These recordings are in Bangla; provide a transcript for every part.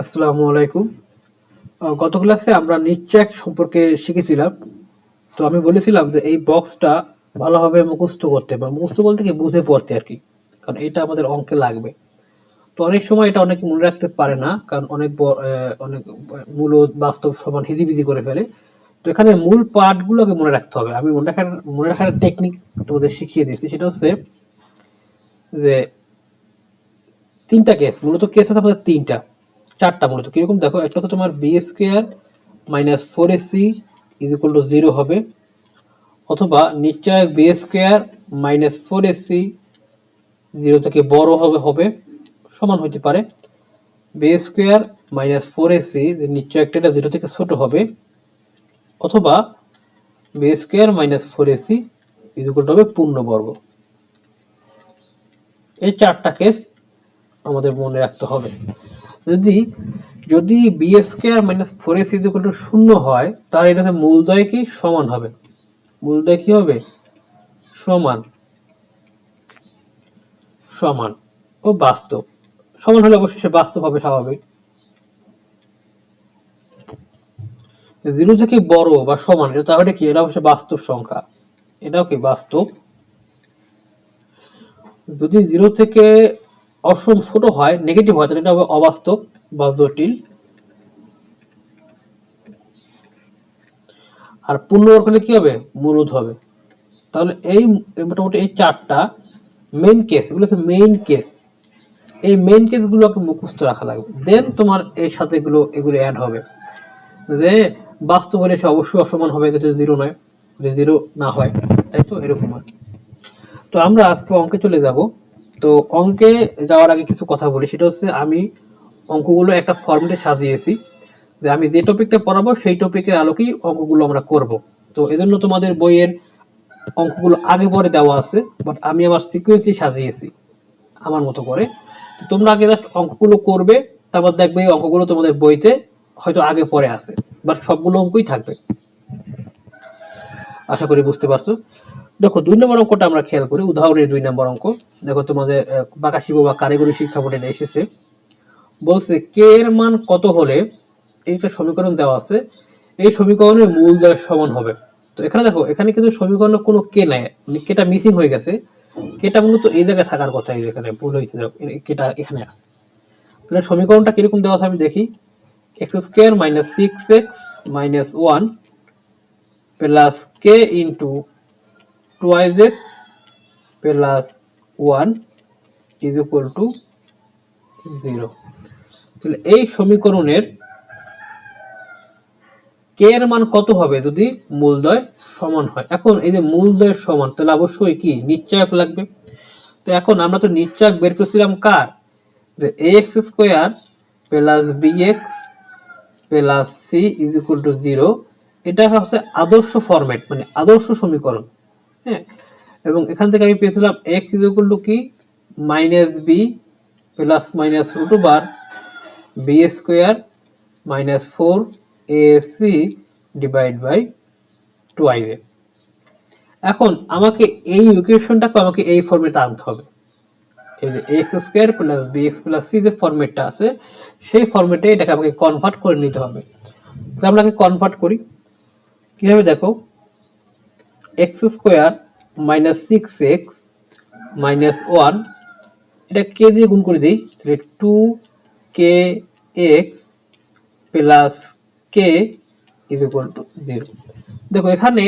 আসসালামু আলাইকুম। গত ক্লাসে আমরা নিচেক সম্পর্কে শিখেছিলাম। তো আমি বলেছিলাম যে এই বক্সটা ভালোভাবে মুখস্থ করতে বা মুখস্থ বলতে কি বুঝে পড়তে আর কি, কারণ এটা আমাদের অঙ্কে লাগবে। তো অনেক সময় এটা অনেকে মনে রাখতে পারে না, কারণ অনেক অনেক মূল বাস্তব সমান হিদিবিদি করে ফেলে। তো এখানে মূল পার্টগুলোকে মনে রাখতে হবে। আমি মনে রাখার মনে রাখার টেকনিক তোমাদের শিখিয়ে দিচ্ছি। সেটা হচ্ছে যে তিনটা কেস মূলত কেস হচ্ছে আমাদের তিনটা। চারটা মূলত। কীরকম? দেখো, একটা হচ্ছে তোমার B square minus four AC is equal to zero হবে। অথবা নিশ্চয়ক B square minus four AC zero থেকে বড় হবে হবে, সমান হতে পারে। B square minus four AC নিশ্চয়কটা zero থেকে ছোট হবে। অথবা B square minus four AC is equal to হবে পূর্ণবর্গ। এই চারটা কেস আমাদের মনে রাখতে হবে। যদি যদি B square minus four S equal to শূন্য হয়, তাহলে এটা হচ্ছে মূলদয় কি? সমান হবে। মূলদয় কি হবে? সমান। সমান। ও বাস্তব। সমান হলে অবশ্যই সে বাস্তব হবে স্বাভাবিক। জিরো থেকে বড় বা সমান, এটা তাহলে কি? এটা হচ্ছে বাস্তব সংখ্যা। এটাও কি বাস্তব? যদি জিরো থেকে অসম ছোট হয় নেগেটিভ হয়, তাহলে এটা হবে অবাস্তব বা জটিল। আর পূর্ণবর্গ হলে কি হবে? মূলদ হবে। তাহলে এই মোটামুটি এই চারটা মেইন কেস এগুলো হচ্ছে মেইন কেস এই মেইন কেসগুলোকে মুখস্থ রাখা লাগবে। দেন তোমার এর সাথে এগুলো এগুলো অ্যাড হবে। যে বাস্তব হলে সে অবশ্যই অসমান হবে যদি জিরো নয়। যদি জিরো না হয়, তাই তো? এরকম আর কি। তো আমরা আজকে অঙ্কে চলে যাব। তো অঙ্কে যাওয়ার আগে কিছু কথা বলি। সেটা হচ্ছে আমি অঙ্কগুলো একটা ফর্মেটে সাজিয়েছি যে আমি যে টপিকটা পড়াবো সেই টপিকের আলোকেই অঙ্কগুলো আমরা করব। তো এজন্য তোমাদের বইয়ের অঙ্কগুলো আগে পরে দেওয়া আছে বাট আমি আমার সিকুয়েন্সই সাজিয়েছি আমার মতো করে। তোমরা আগে জাস্ট অঙ্কগুলো করবে, তারপর দেখবে এই অঙ্কগুলো তোমাদের বইতে হয়তো আগে পরে আছে বাট সবগুলো অঙ্কই থাকবে। আশা করি বুঝতে পারছ। দেখো দুই নম্বর অঙ্কটা আমরা খেয়াল করি। উদাহরণের দুই নম্বর অঙ্ক। দেখো তোমাদের বাঁকা শিব বা কারিগরি শিক্ষা বোর্ডে এসেছে। বলছে কে এর মান কত হলে? এইটা সমীকরণ দেওয়া আছে। এই সমীকরণের মূল দয়ের সমান হবে। তো এখানে দেখো এখানে কিন্তু সমীকরণে কোনো কে নাই। মানে কেটা মিসিং হয়ে গেছে। কেটা মূলত এই জায়গায় থাকার কথা এই এখানে ভুল হয়েছে। দেখো, কেটা এখানে আছে। তাহলে সমীকরণটা কীরকম দেওয়া আছে আমি দেখি। X square minus six X minus one plus K into twice X plus one is equal to zero তাহলে এই সমীকরণের কে এর মান কত হবে যদি মূলদয় সমান হয়? এখন এই যে মূলদয় সমান, তাহলে অবশ্যই কি? নিশ্চয়ক লাগবে। তো এখন আমরা তো নিশ্চয়ক বের করছিলাম কার? যে X square plus B X plus C is equal to zero এটা হচ্ছে আদর্শ ফরম্যাট মানে আদর্শ সমীকরণ। হ্যাঁ এবং এখান থেকে আমি পেয়েছিলাম এক্স ইকুয়াল টু কি? Minus B plus minus root bar B square minus four A C divide by twice এখন আমাকে এই ইকুয়েশনটাকে আমাকে এই ফর্মেটে আনতে হবে। এই যে X square plus B X plus C যে ফর্মেটটা আছে, সেই ফর্মেটে এটাকে আমাকে কনভার্ট করে নিতে হবে। তাহলে আমরা কনভার্ট করি? কীভাবে দেখো? X square minus six X minus one এটা কে দিয়ে গুণ করে দিই, তাহলে two K X plus K is equal to zero দেখো, এখানে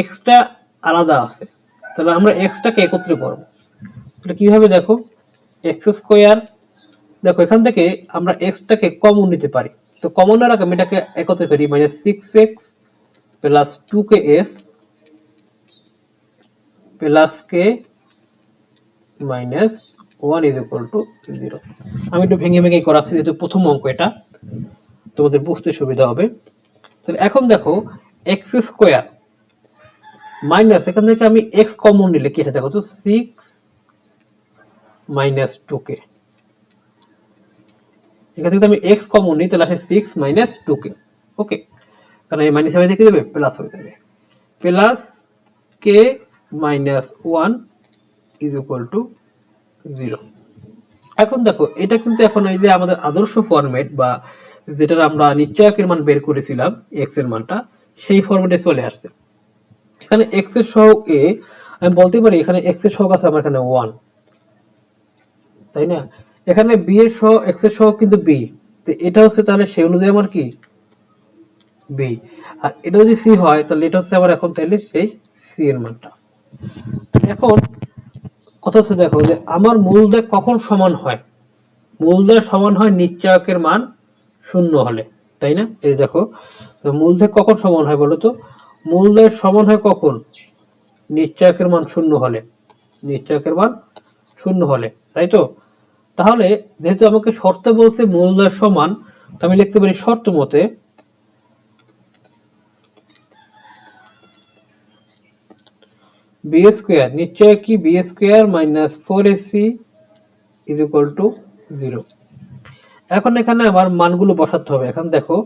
এক্সটা আলাদা আছে, তাহলে আমরা এক্সটাকে একত্রে করব। তাহলে কীভাবে দেখো? এক্স স্কোয়ার দেখো, এখান থেকে আমরা এক্সটাকে কমন নিতে পারি। তো কমন নেওয়ার আগে আমি এটাকে একত্রে করি minus six X plus two K S plus K minus one is equal to zero আমি একটু ভেঙে ভেঙে করাচ্ছি, যেহেতু প্রথম অঙ্ক এটা, তোমাদের বুঝতে সুবিধা হবে। তাহলে এখন দেখো এক্স স্কোয়ার মাইনাস এখান থেকে আমি এক্স কমন নিলে কি এটা দেখো তো সিক্স মাইনাস টু কে এখান থেকে আমি এক্স কমন নিই, তাহলে আসে six minus two K okay কারণ এই মাইনাস হয়ে থেকে যাবে? প্লাস হয়ে যাবে। Plus K minus one is equal to zero এখন দেখো, এটা কিন্তু এখন এই যে আমাদের আদর্শ ফরম্যাট বা যেটা আমরা নিশ্চয়কের মান বের করেছিলাম এক্সের মানটা, সেই ফরম্যাটে চলে আসছে। এখানে এক্সের সহগ এ আমি বলতে পারি এখানে এক্সের সহগ আছে, আমার এখানে ওয়ান তাই না? এখানে বি এর সহ এক্সের সহগ কিন্তু বি তো এটা হচ্ছে তাহলে সেই অনুযায়ী আমার কি? বি আর এটা যদি সি হয়, তাহলে এটা হচ্ছে আমার এখন তাহলে সেই সি এর মানটা। এখন কথা হচ্ছে দেখো যে আমার মূলদয় কখন সমান হয়? মূলদয় সমান হয় নিশ্চয়কের মান শূন্য হলে, তাই না? এই দেখো মূলদয় কখন সমান হয় বলো তো? মূলদয় সমান হয় কখন? নিশ্চয়কের মান শূন্য হলে, নিশ্চয়কের মান শূন্য হলে, তাই তো? তাহলে যেহেতু আমাকে শর্ত বলতে মূলদয় সমান, তো আমি লিখতে পারি শর্ত মতে বি স্কোয়ার নিশ্চয় কি? B square minus four AC is equal to zero এখন এখানে আমার মানগুলো বসাতে হবে। এখন দেখো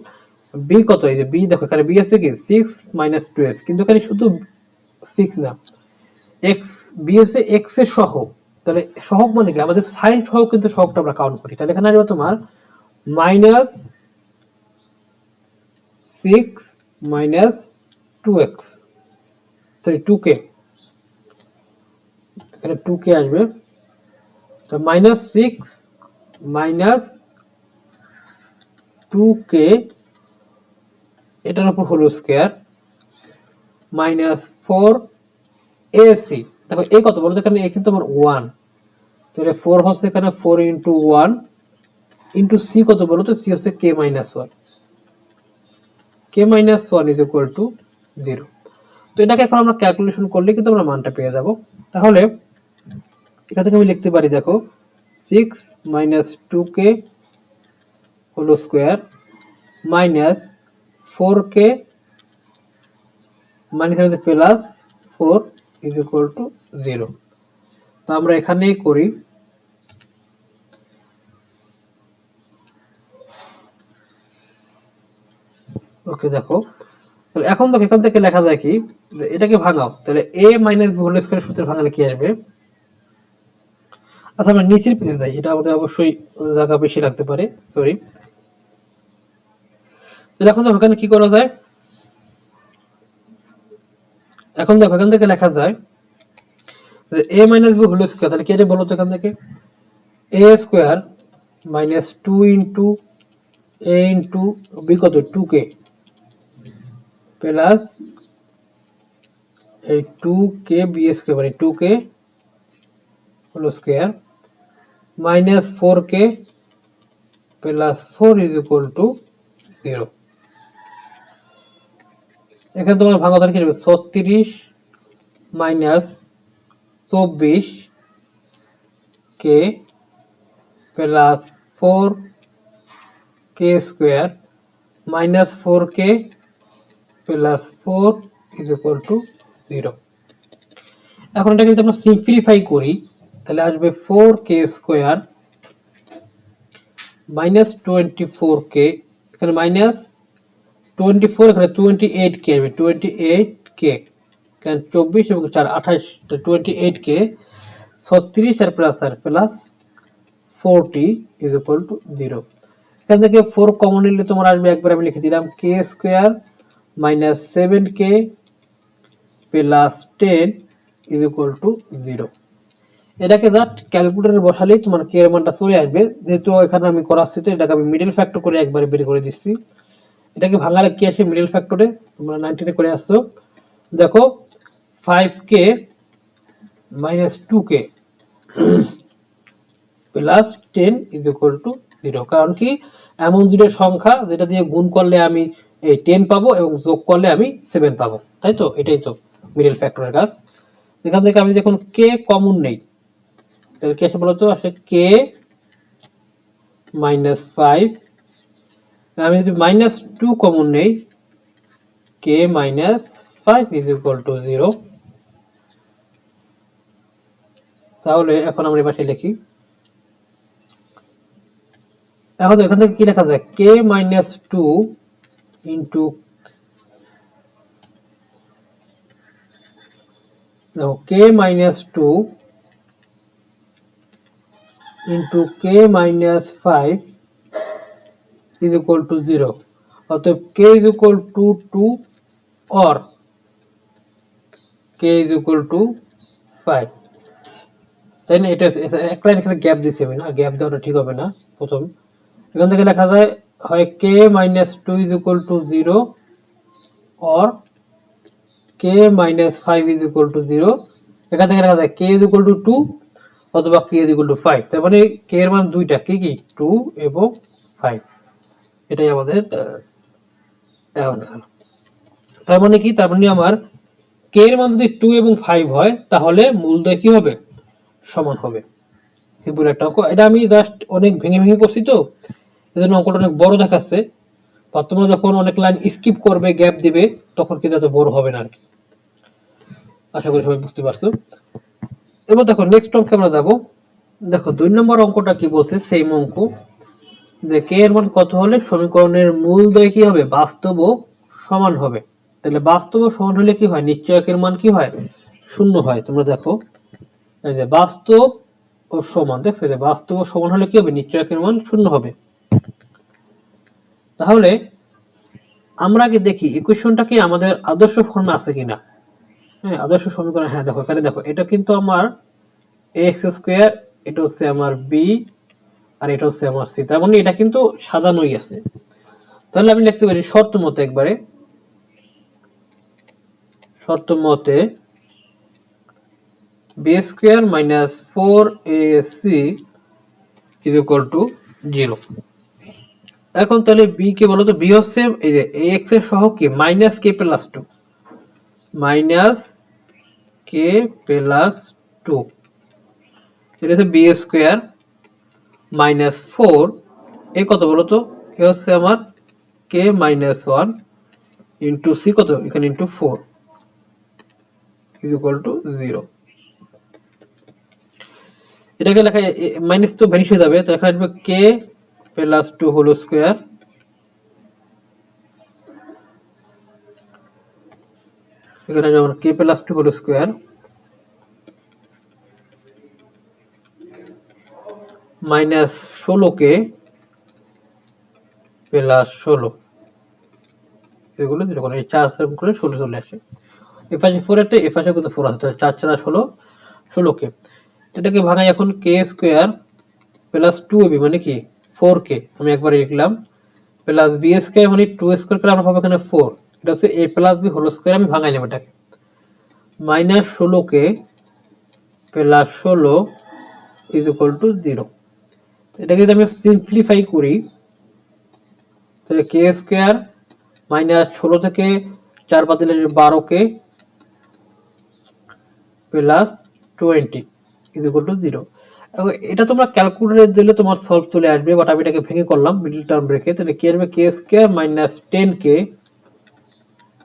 বি কত? এই যে বি দেখো, এখানে বি আছে কি? সিক্স মাইনাস টু এস কিন্তু এখানে শুধু সিক্স না। এক্স বি হচ্ছে এক্সের সহগ। তাহলে সহগ মানে কি? আমাদের সাইন সহগ কিন্তু সহগটা আমরা কাউন্ট করি। তাহলে এখানে আসবে তোমার minus six minus two X sorry two K এখানে টু কে আসবে। তো minus six minus two K এটার উপর হলো স্কোয়ার মাইনাস ফোর এসি দেখো এই কত? বলো তো এখানে এ কিন্তু আমার ওয়ান তাহলে ফোর হচ্ছে এখানে four into one into C কত বলো তো? সি হচ্ছে K minus one K minus one is equal to zero তো এটাকে এখন আমরা ক্যালকুলেশন করলে কিন্তু আমরা মানটা পেয়ে যাব। তাহলে এখান থেকে আমি লিখতে পারি, দেখো six minus two K whole square minus four K minus plus four is equal to zero তো আমরা এখানেই করি। ওকে, দেখো। তাহলে এখন দেখো, এখান থেকে লেখা যায় কি? এটাকে ভাঙাও? তাহলে A minus B whole square সূত্রে ভাঙালে কি আসবে? আচ্ছা আমরা নিচের পেজে যাই। এটা আমাদের অবশ্যই জায়গা বেশি লাগতে পারে। সরি এখন দেখো, এখানে কি করা যায়? এখন দেখো, এখান থেকে লেখা যায় A minus B whole square তাহলে কি এটা বলো তো এখান থেকে? A square minus two into A into B কত? টু কে প্লাস এই টু কে বি স্কোয়ার মানে two K whole square four K plus four is equal to zero এখানে তোমার ভাঙা তার কি হবে ছত্রিশ মাইনাস চব্বিশ K plus four K square minus four K plus four is equal to zero এখন এটা কিন্তু আমরা সিম্পলিফাই করি। তাহলে আসবে four K square minus twenty four K এখানে মাইনাস টোয়েন্টি ফোর এখানে টোয়েন্টি এইট কে আসবে টোয়েন্টি এইট কে কারণ চব্বিশ এবং চার, আঠাশ টোয়েন্টি এইট কে ছত্রিশ আর plus R plus forty is equal to zero এখান থেকে ফোর কমন নিলে তোমার আসবে, একবার আমি লিখে দিলাম K square minus seven K plus ten is equal to zero এটাকে জাস্ট ক্যালকুলেটারে বসালেই তোমার কে এর মানটা চলে আসবে। যেহেতু এখানে আমি করাচ্ছি তো এটাকে আমি মিডল ফ্যাক্টর করে একবারে বের করে দিচ্ছি। এটাকে ভাঙালে কি আসে মিডল ফ্যাক্টরে তোমরা নাইনটিনে করে আসছো। দেখো five K minus two K plus ten is equal to zero কারণ কি? এমন দুটো সংখ্যা যেটা দিয়ে গুণ করলে আমি এই টেন পাবো এবং যোগ করলে আমি সেভেন পাবো। তাই তো? এটাই তো মিডল ফ্যাক্টরের কাজ। এখান থেকে আমি যখন কে কমন নেই। তাহলে কি আসে বলতো? আসে কে মাইনাস ফাইভ আমি যদি মাইনাস টু কমন নেই K minus five is equal to zero তাহলে এখন আমরা পাশে লিখি। এখন এখান থেকে কি লেখা যায়? K minus two into K minus two into K minus five is equal to zero অতএব K is equal to two or K is equal to five তাই না? এটা এক লাইন এখানে গ্যাপ দিচ্ছি আমি না? গ্যাপ দেওয়াটা ঠিক হবে না, প্রথম। এখান থেকে লেখা যায়, হয় K minus two is equal to zero or K minus five is equal to zero এখান থেকে লেখা যায় K is equal to two অথবা K is equal to five তার মানে কে এর মান দুইটা কি কি? টু এবং ফাইভ এটাই আমাদের অ্যান্সার তার মানে কি? তার মানে আমার কে এর মান যদি টু এবং ফাইভ হয়, তাহলে মূলদয় কি হবে? সমান হবে। সিম্পল একটা অঙ্ক। এটা আমি জাস্ট অনেক ভেঙে ভেঙে করছি তো। এজন্য অঙ্কটা অনেক বড় দেখাচ্ছে। বা তোমরা যখন অনেক লাইন স্কিপ করবে গ্যাপ দিবে, তখন কিন্তু এত বড় হবে না আর কি। আশা করি সবাই বুঝতে পারছ। এবার দেখো নেক্সট অঙ্কে আমরা যাব। দেখো, দুই নম্বর অঙ্কটা কি বলছে? সেম অঙ্ক। যে কে এর মান কত হলে সমীকরণের মূলদয় কি হবে? বাস্তব সমান হবে। তাহলে বাস্তব সমান হলে কি হয়? নিশ্চয়কের মান কি হয়? শূন্য হয়। তোমরা দেখো, এই যে বাস্তব ও সমান, দেখছ? যে বাস্তব সমান হলে কি হবে? নিশ্চয়কের মান শূন্য হবে। তাহলে আমরা আগে দেখি ইকুয়েশনটা কি আমাদের আদর্শ ফর্মে আছে কিনা? হ্যাঁ আদর্শ সমীকরণ হ্যাঁ দেখো, এখানে দেখো, এটা কিন্তু আমার এক্স স্কোয়ার এটা হচ্ছে আমার বি আর এটা হচ্ছে আমার সি তার মানে এটা কিন্তু সাজানোই আছে। তাহলে আমি লিখতে পারি শর্ত মতে একবারে, শর্ত মতে B square minus four A C is equal to zero এখন তাহলে বি কে বলো তো বি হচ্ছে এই যে এক্সের সহ কি? Minus K plus two minus K plus two এটা হচ্ছে B square minus four A কত বলো তো? এ হচ্ছে আমার K minus one into C কত? এখানে into four is equal to zero এটাকে লেখা মাইনাস তো ভ্যানিশ হয়ে যাবে। তো এখানে আসবে K plus two whole square এখানে যেমন K plus two whole square minus ষোলো কে প্লাস ষোলো। এগুলো যখন এই চার সেভেন করে ষোলো চলে আসে। এ পাশে ফোর একটা পাশে কিন্তু ফোর আছে চার চার ষোলো ষোলো কে এটাকে ভাঙাই এখন K square plus two AB মানে কি? ফোর কে আমি একবার লিখলাম প্লাস বি স্কোয়ার মানে টু স্কোয়ার করে আমরা পাবো এখানে ফোর এটা হচ্ছে A plus B whole square আমি ভাঙাই নেব এটাকে। মাইনাস ষোলো কে প্লাস ষোলো ইজ ইকুয়াল টু জিরো এটাকে যদি আমি সিম্পলিফাই করি, তাহলে কে স্কোয়ার মাইনাস ষোলো থেকে চার পাঁচ দিলে বারো K plus twenty is equal to zero এটা তোমরা ক্যালকুলেটর দিলে তোমার সলভ চলে আসবে বাট আমি এটাকে ভেঙে করলাম মিডল টার্ম রেখে তাহলে কি আসবে? K square minus ten K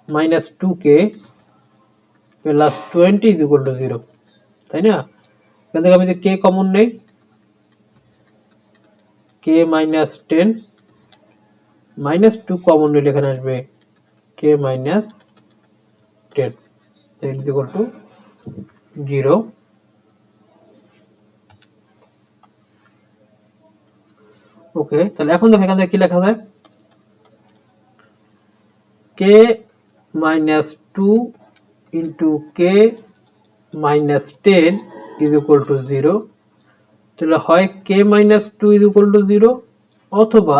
minus two K plus twenty is equal to zero তাই না? এখান থেকে আমি যে কে কমন নেই K minus ten minus two common নিলে এখানে আসবে K minus ten is equal to zero okay তাহলে এখন দেখো এখান থেকে কি লেখা যায়? K minus two into K minus ten is equal to zero তাহলে হয় K minus two is equal to zero অথবা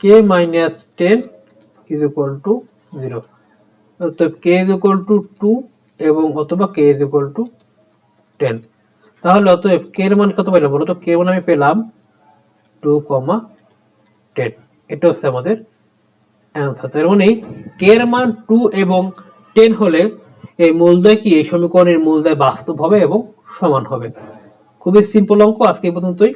K minus ten is equal to zero অর্থাৎ K is equal to two এবং অথবা K is equal to ten তাহলে অতএব কে এর মান কত পেলাম? বলো তো কে মান আমি পেলাম টু কমা টেন এটা হচ্ছে আমাদের মানে কে এর মান টু এবং টেন হলে এই মূলদয় কি? এই সমীকরণের মূলদয় বাস্তব হবে এবং সমান হবে। খুবই সিম্পল অঙ্ক, আজকে পর্যন্তই।